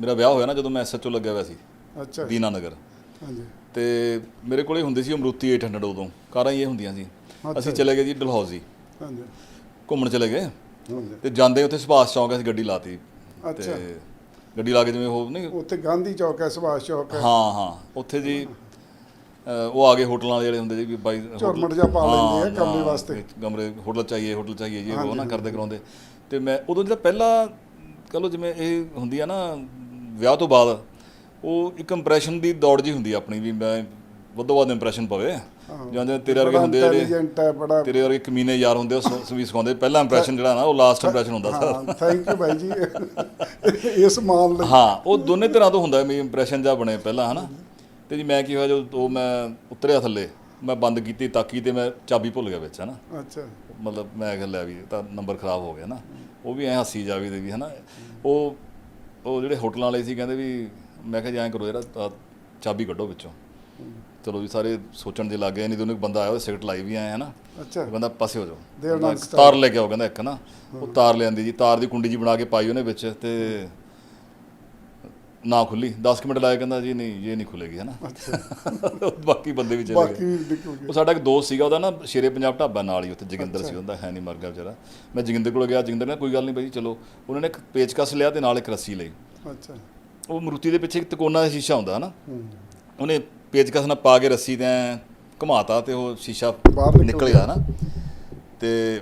ਮੇਰਾ ਵਿਆਹ ਹੋਇਆ ਨਾ ਜਦੋਂ ਮੈਂ ਐਸਐਚਓ ਲੱਗਿਆ ਹੋਇਆ ਸੀ ਅੱਛਾ। ਜੀ, ਦੀਨਾਨਗਰ ਹਾਂਜੀ। ਤੇ ਮੇਰੇ ਕੋਲੇ ਹੁੰਦੀ ਸੀ ਅਮਰੂਤੀ 800 ਉਦੋਂ ਕਾਰਾਂ ਹੀ ਇਹ ਹੁੰਦੀਆਂ ਸੀ। ਅਸੀਂ ਜੀ। ਚਲੇ ਗਏ ਜੀ ਡਲਹੌਜ਼ੀ। ਹਾਂਜੀ। ਘੁੰਮਣ ਚਲੇ ਗਏ। ਹਾਂਜੀ। ਤੇ ਜਾਂਦੇ ਉੱਥੇ ਸੁਭਾਸ਼ ਚੌਂਕ ਅਸੀਂ ਗੱਡੀ ਲਾਤੀ। ਅੱਛਾ। ਗੱਡੀ ਲਾ ਕੇ ਜਿਵੇਂ ਉਹ ਨਹੀਂ ਉੱਥੇ ਗਾਂਧੀ ਚੌਕ ਹੈ ਸੁਭਾਸ਼ ਚੌਕ ਹੈ। ਹਾਂ ਹਾਂ। ਉੱਥੇ ਜੀ ਉਹ ਆ ਗਏ ਹੋਟਲਾਂ ਵਾਲੇ ਜਿਹੜੇ ਹੁੰਦੇ ਜੀ ਵੀ ਬਾਈ ਝੁਰਮਟ ਜਿਹਾ ਪਾ ਲੈਂਦੇ ਆ ਕਮਰੇ ਵਾਸਤੇ। ਕਮਰੇ ਹੋਟਲ ਚਾਹੀਏ ਹੋਟਲ ਚਾਹੀਏ ਜੀ ਉਹ ਨਾ। ਕਰਦੇ ਕਰਾਉਂਦੇ। ਤੇ ਮੈਂ ਉਦੋਂ ਜਿਹੜਾ ਪਹਿਲਾ ਕਹ ਲਓ ਜਿਵੇਂ ਇਹ ਹੁੰਦੀ ਆ ਨਾ ਵਿਆਹ ਤੋਂ ਬਾਅਦ ਉਹ ਇੱਕ ਇੰਪ੍ਰੈਸ਼ਨ ਦੀ ਦੌੜ ਜੀ ਹੁੰਦੀ ਆ ਆਪਣੀ ਵੀ ਮੈਂ ਵੱਧੋ ਵੱਧ ਇੰਪ੍ਰੈਸ਼ਨ ਪਵੇ। ਜਾਂਦੇ ਤੇਰੇ ਵਰਗੇ ਹੁੰਦੇ ਜਿਹੜੇ ਤੇਰੇ ਵਰਗੇ ਕਮੀਨੇ ਯਾਰ ਹੁੰਦੇ ਉਹ ਸ- ਵੀ ਸਿਖਾਉਂਦੇ। ਪਹਿਲਾ ਇੰਪ੍ਰੈਸ਼ਨ ਜਿਹੜਾ ਨਾ ਉਹ ਲਾਸਟ ਇੰਪ੍ਰੈਸ਼ਨ ਹੁੰਦਾ ਸਰ। ਥੈਂਕ ਯੂ ਭਾਈ ਜੀ। ਇਸ ਮਾਨ ਲਈ। ਹਾਂ ਉਹ ਦੋਨੇ ਤਰ੍ਹਾਂ ਤੋਂ ਹੁੰਦਾ ਮੇਰੀ ਇੰਪ੍ਰੈਸ਼ਨ ਜਾ ਬਣੇ ਪਹਿਲਾਂ ਹਨਾ। ਤੇ ਜੀ ਮੈਂ ਕੀ ਹੋਇਆ ਜਦੋਂ ਉਹ ਮੈਂ ਉਤਰਿਆ ਥੱਲੇ ਮੈਂ ਬੰਦ ਕੀਤੀ ਤਾਕੀ ਤੇ ਮੈਂ ਚਾਬੀ ਭੁੱਲ ਗਿਆ ਵਿੱਚ ਹਨਾ। ਅੱਛਾ। ਮਤਲਬ ਮੈਂ ਕਿਹਾ ਲੈ ਵੀ ਤਾਂ ਨੰਬਰ ਖਰਾਬ ਹੋ ਗਿਆ ਨਾ। ਉਹ ਵੀ ਐ ਹੱਸੀ ਜਾਵੀ ਦੇ ਵੀ ਹਨਾ? ਉਹ ਉਹ ਜਿਹੜੇ ਹੋਟਲਾਂ ਵਾਲੇ ਸੀ ਕਹਿੰਦੇ ਵੀ ਮੈਂ ਕਿਹਾ ਜੀ ਐਂ ਕਰੋ ਯਾਰ ਆਹ ਚਾਬੀ ਕੱਢੋ ਵਿੱਚੋਂ। ਚਲੋ ਵੀ ਸਾਰੇ ਸੋਚਣ ਦੇ ਲੱਗ ਗਏ ਨਹੀਂ ਦੋਨੇ ਬੰਦਾ ਆਇਆ ਉਹ ਸਿਗਰਟ ਲਾਈ ਵੀ ਆਏ ਹਨਾ? ਅੱਛਾ। ਕਹਿੰਦਾ ਪਾਸੇ ਹੋ They ਜਾਓ are ਤਾਰ ਲੈ ਕੇ ਆਓ ਕਹਿੰਦਾ ਇੱਕ ਨਾ ਉਹ ਤਾਰ ਲਿਆਂਦੀ ਜੀ ਤਾਰ ਦੀ ਕੁੰਡੀ ਜੀ ਬਣਾ ਕੇ ਪਾਈ ਉਹਨੇ ਵਿੱਚ ਤੇ ਨਾ ਖੁੱਲੀ। 10 ਮਿੰਟ ਲਾਇਆ ਕਹਿੰਦਾ ਜੀ ਨਹੀਂ ਇਹ ਨਹੀਂ ਖੁੱਲੇਗੀ ਹਨਾ ਬਾਕੀ ਬੰਦੇ ਵੀ ਚਲੇ ਗਏ। ਉਹ ਸਾਡਾ ਇੱਕ ਦੋਸਤ ਸੀਗਾ ਉਹਦਾ ਨਾ ਸ਼ੇਰੇ ਪੰਜਾਬ ਢਾਬਾ ਨਾਲ ਹੀ ਉੱਥੇ ਜੋਗਿੰਦਰ ਸੀ ਉਹਦਾ ਹੈ ਨਹੀਂ ਮਰ ਗਿਆ ਵਿਚਾਰਾ। ਮੈਂ ਜੋਗਿੰਦਰ ਕੋਲ ਗਿਆ ਜੋਗਿੰਦਰ ਨੇ ਕੋਈ ਗੱਲ ਨਹੀਂ ਬਾਈ ਚਲੋ। ਉਹਨਾਂ ਨੇ ਇੱਕ ਪੇਚਕਸ ਲਿਆ ਤੇ ਨਾਲ ਇੱਕ ਰੱਸੀ ਲਈ। ਅੱਛਾ। ਉਹ ਮਰੂਤੀ ਦੇ ਪਿੱਛੇ ਇੱਕ ਤਕੋਨਾ ਦਾ ਸ਼ੀਸ਼ਾ ਹੁੰਦਾ ਹਨਾ ਉਹਨੇ ਪੇਚਕਸ ਨਾਲ ਪਾ ਕੇ ਰੱਸੀ ਤੇ ਘੁਮਾਤਾ ਤੇ ਉਹ ਸ਼ੀਸ਼ਾ ਬਾਹਰ ਨਿਕਲ ਗਿਆ। ਨਾ। ਤੇ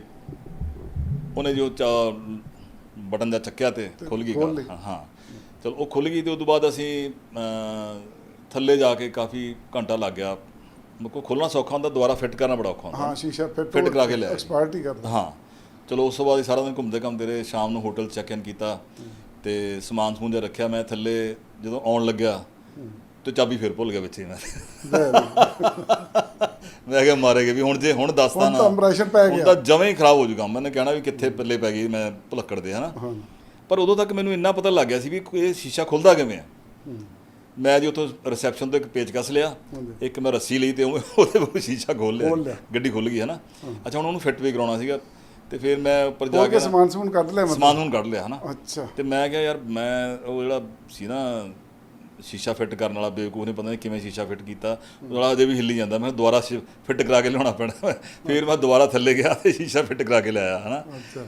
ਉਹਨੇ ਜੋ ਚਾ ਬਟਨ ਦਾ ਚੱਕਿਆ ਤੇ ਖੁੱਲ। ਗਈ। ਹਾਂ। ਚਲ ਉਹ ਖੁੱਲ ਗਈ ਤੇ ਉਸ ਤੋਂ ਬਾਅਦ ਅਸੀਂ ਥੱਲੇ ਜਾ ਕੇ ਕਾਫੀ ਘੰਟਾ ਲੱਗ ਗਿਆ। ਕੋਲ ਖੋਲਣਾ ਸੌਖਾ ਹੁੰਦਾ ਦੁਬਾਰਾ ਫਿੱਟ ਕਰਨਾ ਬੜਾ ਔਖਾ ਹੁੰਦਾ। ਹਾਂ ਸ਼ੀਸ਼ਾ ਫਿੱਟ ਫਿੱਟ ਕਰਾ ਕੇ ਲਿਆਏ। ਐਕਸਪਰਟ ਹੀ ਕਰਦਾ। ਹਾਂ। ਚਲੋ ਉਸ ਤੋਂ ਬਾਅਦ ਸਾਰਾ ਦਿਨ ਘੁੰਮਦੇ ਘੁੰਮਦੇ ਰਹੇ ਸ਼ਾਮ ਨੂੰ ਹੋਟਲ ਚੈੱਕ ਇਨ ਕੀਤਾ ਤੇ ਸਮਾਨ ਸਮੂਨ ਜਿਹਾ ਰੱਖਿਆ। ਮੈਂ ਥੱਲੇ ਜਦੋਂ ਆਉਣ ਲੱਗਿਆ ਤੇ ਚਾਬੀ ਫਿਰ ਭੁੱਲ ਗਿਆ ਵਿੱਚ ਹੀ ਮੈਂ। ਮੈਂ ਕਿਹਾ ਮਾਰੇਗੇ ਵੀ ਹੁਣ ਜੇ ਹੁਣ ਦੱਸਦਾ ਹੁਣ ਨਾ ਤਾਂ impression ਪੈ ਹੁਣ ਗਿਆ। ਤਾਂ ਜਵੇਂ ਹੀ ਖਰਾਬ ਹੋ ਜੂਗਾ। ਮੈंने ਕਹਿਣਾ ਵੀ ਕਿੱਥੇ ਪੱਲੇ ਪੈ ਗਈ ਮੈਂ ਭੁਲੱਕੜ ਦੇ ਹਨਾ? ਹਾਂ ਪਰ ਉਦੋਂ ਤੱਕ ਮੈਨੂੰ ਇੰਨਾ ਪਤਾ ਲੱਗ ਗਿਆ ਸੀ ਵੀ ਇਹ ਸ਼ੀਸ਼ਾ ਖੁੱਲਦਾ ਕਿਵੇਂ ਆ। ਮੈਂ ਜੀ ਉੱਥੋਂ ਰਿਸੈਪਸ਼ਨ ਤੋਂ ਇੱਕ ਪੇਚਕਸ ਲਿਆ। ਹਾਂਜੀ। ਇੱਕ ਮੈਂ ਰੱਸੀ ਲਈ ਤੇ ਉਹ- ਉਹਦੇ ਵਿੱਚ ਸ਼ੀਸ਼ਾ ਖੋਲ ਲਿਆ। ਲਿਆ। ਗੱਡੀ ਖੁੱਲ ਗਈ ਹਨਾ ਅੱਛਾ ਹੁਣ ਉਹਨੂੰ ਫਿੱਟ ਵੀ ਕਰਾਉਣਾ ਸੀਗਾ। ਤੇ ਫਿਰ ਮੈਂ ਉੱਪਰ ਜਾ ਹੋ ਕੇ ਨਾ ਸਮਾਨ ਸਮੂਨ ਕੱਢ ਲਿਆ ਸਮਾਨ ਨੂੰ ਕੱਢ ਲਿਆ ਹਨਾ ਅੱਛਾ। ਤੇ ਮੈਂ ਕਿਹਾ ਯਾਰ ਮੈਂ ਉਹ ਜਿਹੜਾ ਸੀ ਨਾ ਸ਼ੀਸ਼ਾ ਫਿੱਟ ਕਰਨ ਵਾਲਾ ਬੇਵਕੂਫ ਨੇ ਪਤਾ ਨਹੀਂ ਕਿਵੇਂ ਸ਼ੀਸ਼ਾ ਫਿੱਟ ਕੀਤਾ। ਉਹ ਵਾਲਾ ਅਜੇ ਵੀ ਹਿੱਲੀ ਜਾਂਦਾ। ਮੈਂ ਦੁਬਾਰਾ ਫਿੱਟ ਕਰਾ ਕੇ ਲਿਆਉਣਾ ਪੈਣਾ। ਫਿਰ ਮੈਂ ਦੁਬਾਰਾ ਥੱਲੇ ਗਿਆ ਤੇ ਸ਼ੀਸ਼ਾ ਫਿੱਟ ਕਰਾ ਕੇ ਲਿਆਇਆ ਹਨਾ ਅੱਛਾ।